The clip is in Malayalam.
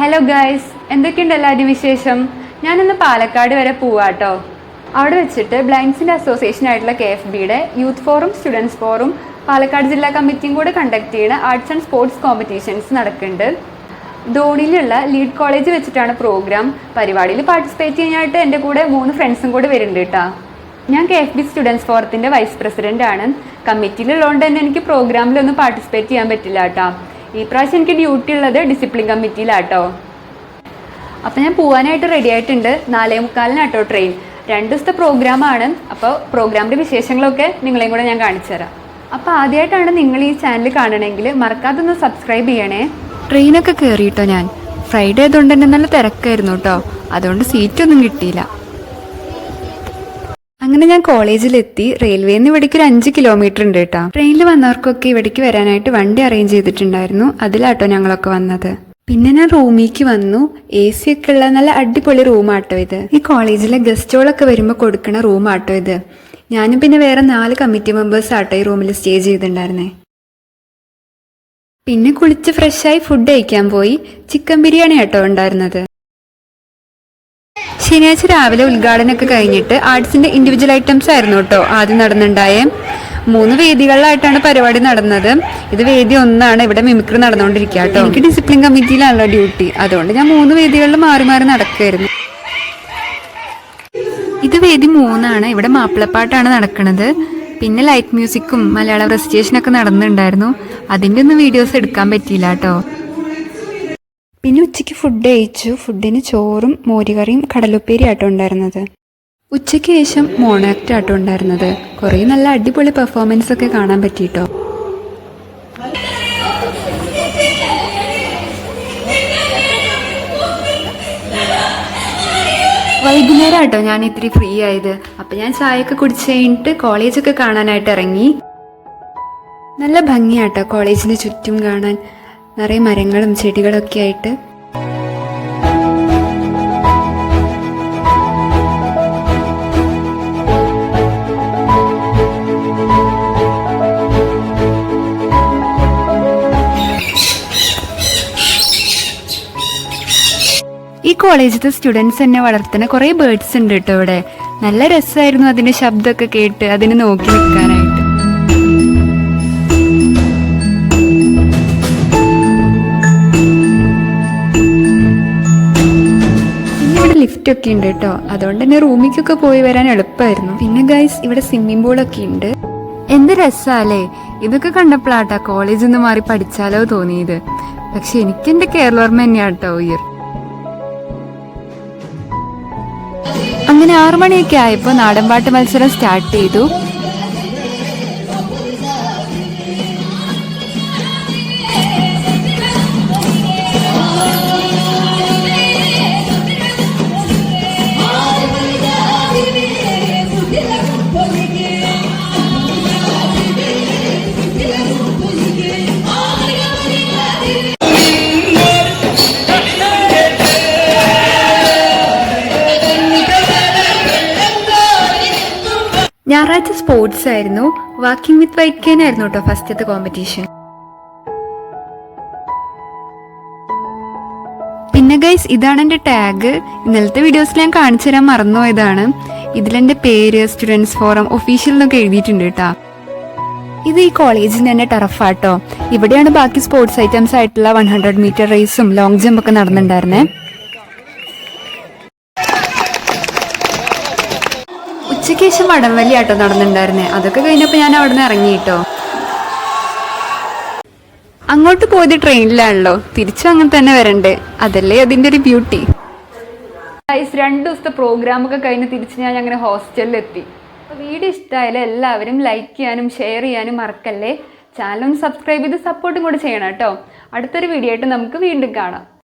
ഹലോ ഗൈസ് എന്തൊക്കെയുണ്ട് എല്ലാവരും വിശേഷം? ഞാനിന്ന് പാലക്കാട് വരെ പോവാട്ടോ അവിടെ വെച്ചിട്ട് ബ്ലൈൻഡ്സിന്റെ അസോസിയേഷൻ ആയിട്ടുള്ള കെ എഫ് ബിയുടെ യൂത്ത് ഫോറും സ്റ്റുഡൻസ് ഫോറും പാലക്കാട് ജില്ലാ കമ്മിറ്റിയും കൂടെ കണ്ടക്ട് ചെയ്യുന്ന ആർട്സ് ആൻഡ് സ്പോർട്സ് കോമ്പറ്റീഷൻസ് നടക്കുന്നുണ്ട്. ധോണിയിലുള്ള ലീഡ് കോളേജ് വെച്ചിട്ടാണ് പ്രോഗ്രാം പരിപാടിയിൽ പാർട്ടിസിപ്പേറ്റ് ചെയ്യാനായിട്ട് എന്റെ കൂടെ മൂന്ന് ഫ്രണ്ട്സും കൂടെ വരുന്നുണ്ട് കേട്ടോ ഞാൻ കെ എഫ് ബി സ്റ്റുഡൻസ് ഫോറത്തിന്റെ വൈസ് പ്രസിഡന്റ് ആണ്. കമ്മിറ്റിയിലുള്ളതുകൊണ്ട് തന്നെ എനിക്ക് പ്രോഗ്രാമിലൊന്നും പാർട്ടിസിപ്പേറ്റ് ചെയ്യാൻ പറ്റില്ല കേട്ടോ ഈ പ്രാവശ്യം എനിക്ക് ഡ്യൂട്ടി ഉള്ളത് ഡിസിപ്ലിൻ കമ്മിറ്റിയിലാട്ടോ അപ്പോൾ ഞാൻ പോകാനായിട്ട് റെഡി ആയിട്ടുണ്ട്. നാലേ മുക്കാലിനാട്ടോ ട്രെയിൻ രണ്ട് ദിവസത്തെ പ്രോഗ്രാമാണ് അപ്പോൾ പ്രോഗ്രാമിന്റെ വിശേഷങ്ങളൊക്കെ നിങ്ങളെയും കൂടെ ഞാൻ കാണിച്ചു തരാം. അപ്പോൾ ആദ്യമായിട്ടാണ് നിങ്ങൾ ഈ ചാനൽ കാണണമെങ്കിൽ മറക്കാതെ ഒന്ന് സബ്സ്ക്രൈബ് ചെയ്യണേ ട്രെയിനൊക്കെ കയറിയിട്ടോ ഞാൻ. ഫ്രൈഡേ ആയതുകൊണ്ട് തന്നെ നല്ല തിരക്കായിരുന്നു കേട്ടോ അതുകൊണ്ട് സീറ്റൊന്നും കിട്ടിയില്ല. അങ്ങനെ ഞാൻ കോളേജിലെത്തി റെയിൽവേ നിന്ന് ഇവിടേക്ക് ഒരു അഞ്ച് കിലോമീറ്റർ ഉണ്ട് കേട്ടോ ട്രെയിനിൽ വന്നവർക്കൊക്കെ ഇവിടേക്ക് വരാനായിട്ട് വണ്ടി അറേഞ്ച് ചെയ്തിട്ടുണ്ടായിരുന്നു. അതിലാട്ടോ ഞങ്ങളൊക്കെ വന്നത്. പിന്നെ ഞാൻ റൂമിലേക്ക് വന്നു. എ സി ഒക്കെ ഉള്ള നല്ല അടിപൊളി റൂമാട്ടോ ഇത്. ഈ കോളേജിലെ ഗസ്റ്റുകളൊക്കെ വരുമ്പോൾ കൊടുക്കണ റൂമാട്ടോ ഇത്. ഞാനും പിന്നെ വേറെ നാല് കമ്മിറ്റി മെമ്പേഴ്സ് ആട്ടോ ഈ റൂമിൽ സ്റ്റേ ചെയ്തിട്ടുണ്ടായിരുന്നേ. പിന്നെ കുളിച്ച് ഫ്രഷായി ഫുഡ് കഴിക്കാൻ പോയി. ചിക്കൻ ബിരിയാണി ആട്ടോ ഉണ്ടായിരുന്നത്. ശനിയാഴ്ച രാവിലെ ഉദ്ഘാടനമൊക്കെ കഴിഞ്ഞിട്ട് ആർട്സിന്റെ ഇൻഡിവിജ്വൽ ഐറ്റംസ് ആയിരുന്നു കേട്ടോ ആദ്യം നടന്നുണ്ടായേ. മൂന്ന് വേദികളിലായിട്ടാണ് പരിപാടി നടന്നത്. ഇത് വേദി ഒന്നാണ്. ഇവിടെ മിമിക്രി നടന്നുകൊണ്ടിരിക്കുക കേട്ടോ. എനിക്ക് ഡിസിപ്ലിൻ കമ്മിറ്റിയിലാണല്ലോ ഡ്യൂട്ടി അതുകൊണ്ട് ഞാൻ മൂന്ന് വേദികളിൽ മാറി മാറി നടക്കുമായിരുന്നു ഇത് വേദി മൂന്നാണ്. ഇവിടെ മാപ്പിളപ്പാട്ടാണ് നടക്കുന്നത് പിന്നെ ലൈറ്റ് മ്യൂസിക്കും മലയാളം റെസിറ്റേഷനൊക്കെ നടന്നിട്ടുണ്ടായിരുന്നു. അതിന്റെ ഒന്നും വീഡിയോസ് എടുക്കാൻ പറ്റിയില്ല കേട്ടോ. പിന്നെ ഉച്ചയ്ക്ക് ഫുഡ് കഴിച്ചു. ഫുഡിന് ചോറും മോരുകറിയും കടലുപ്പേരി ആട്ടോ ഉണ്ടായിരുന്നത്. ഉച്ചയ്ക്ക് ശേഷം മോണാക്ട് ആട്ടോ ഉണ്ടായിരുന്നത്. കുറേ നല്ല അടിപൊളി പെർഫോമൻസ് ഒക്കെ കാണാൻ പറ്റിയിട്ടോ വൈകുന്നേരം ആട്ടോ ഞാൻ ഇത്തിരി ഫ്രീ ആയത്. അപ്പം ഞാൻ ചായയൊക്കെ കുടിച്ച് കഴിഞ്ഞിട്ട് കോളേജൊക്കെ കാണാനായിട്ട് ഇറങ്ങി. നല്ല ഭംഗിയാട്ടോ കോളേജിന് ചുറ്റും കാണാൻ. നിറയെ മരങ്ങളും ചെടികളൊക്കെ ആയിട്ട്. ഈ കോളേജിലത്തെ സ്റ്റുഡൻസ് എന്നെ വളർത്തുന്ന കുറേ ബേർഡ്സ് ഉണ്ട് കേട്ടോ ഇവിടെ. നല്ല രസമായിരുന്നു അതിന്റെ ശബ്ദമൊക്കെ കേട്ട് അതിനെ നോക്കി നിൽക്കാനായിട്ട്. പിന്നെ ലിഫ്റ്റ് ഒക്കെ ഉണ്ട് കേട്ടോ. അതുകൊണ്ട് തന്നെ റൂമിക്കൊക്കെ പോയി വരാൻ എളുപ്പമായിരുന്നു പിന്നെ ഗൈസ് ഇവിടെ സ്വിമ്മിംഗ് ഒക്കെ ഉണ്ട്. എന്ത് രസാലേ. ഇതൊക്കെ കണ്ടപ്പോഴാട്ടാ കോളേജിൽ നിന്ന് മാറി പഠിച്ചാലോ തോന്നിയത്. പക്ഷെ എനിക്ക് എന്റെ കേരളോർമ്മ തന്നെയാട്ടോ ഉയർ. അങ്ങനെ ആറു മണിയൊക്കെ ആയപ്പോൾ നാടൻപാട്ട് മത്സരം സ്റ്റാർട്ട് ചെയ്തു. ഞായറാഴ്ച സ്പോർട്സ് ആയിരുന്നു. വാക്കിംഗ് വിത്ത് വൈറ്റ് കെയിൻ ആയിരുന്നു കേട്ടോ ഫസ്റ്റത്തെ കോമ്പറ്റീഷൻ പിന്നെ ഗൈസ് ഇതാണ് എന്റെ ടാഗ് ഇന്നലത്തെ വീഡിയോസിൽ ഞാൻ കാണിച്ചു തരാൻ മറന്നുപോയതാണ്. ഇതിലെന്റെ പേര് സ്റ്റുഡൻസ് ഫോറം ഒഫീഷ്യൽ എന്നൊക്കെ എഴുതിയിട്ടുണ്ട് കേട്ടോ ഇത് ഈ കോളേജിന്റെ തന്നെ ടറഫാട്ടോ ഇവിടെയാണ് ബാക്കി സ്പോർട്സ് ഐറ്റംസ് ആയിട്ടുള്ള വൺ ഹൺഡ്രഡ് മീറ്റർ റേസും ലോങ് ജമ്പ് ഒക്കെ നടന്നിട്ടുണ്ടായിരുന്നേ. ഉച്ചയ്ക്ക് ശേഷം വടംവലി ആട്ടോ നടന്നിട്ടുണ്ടായിരുന്നേ. അതൊക്കെ കഴിഞ്ഞപ്പോൾ ഞാൻ അവിടെ നിന്ന് ഇറങ്ങി കേട്ടോ അങ്ങോട്ട് പോയത് ട്രെയിനിലാണല്ലോ. തിരിച്ചു അങ്ങനെ തന്നെ വരണ്ടേ. അതല്ലേ അതിന്റെ ഒരു ബ്യൂട്ടി. രണ്ട് ദിവസത്തെ പ്രോഗ്രാം ഒക്കെ കഴിഞ്ഞ് തിരിച്ച് ഞാൻ അങ്ങനെ ഹോസ്റ്റലിൽ എത്തി. വീഡിയോ ഇഷ്ടമായാലും എല്ലാവരും ലൈക്ക് ചെയ്യാനും ഷെയർ ചെയ്യാനും മറക്കല്ലേ? ചാനൽ ഒന്ന് സബ്സ്ക്രൈബ് ചെയ്ത് സപ്പോർട്ടും കൂടെ ചെയ്യണം കേട്ടോ അടുത്തൊരു വീഡിയോ ആയിട്ട് നമുക്ക് വീണ്ടും കാണാം.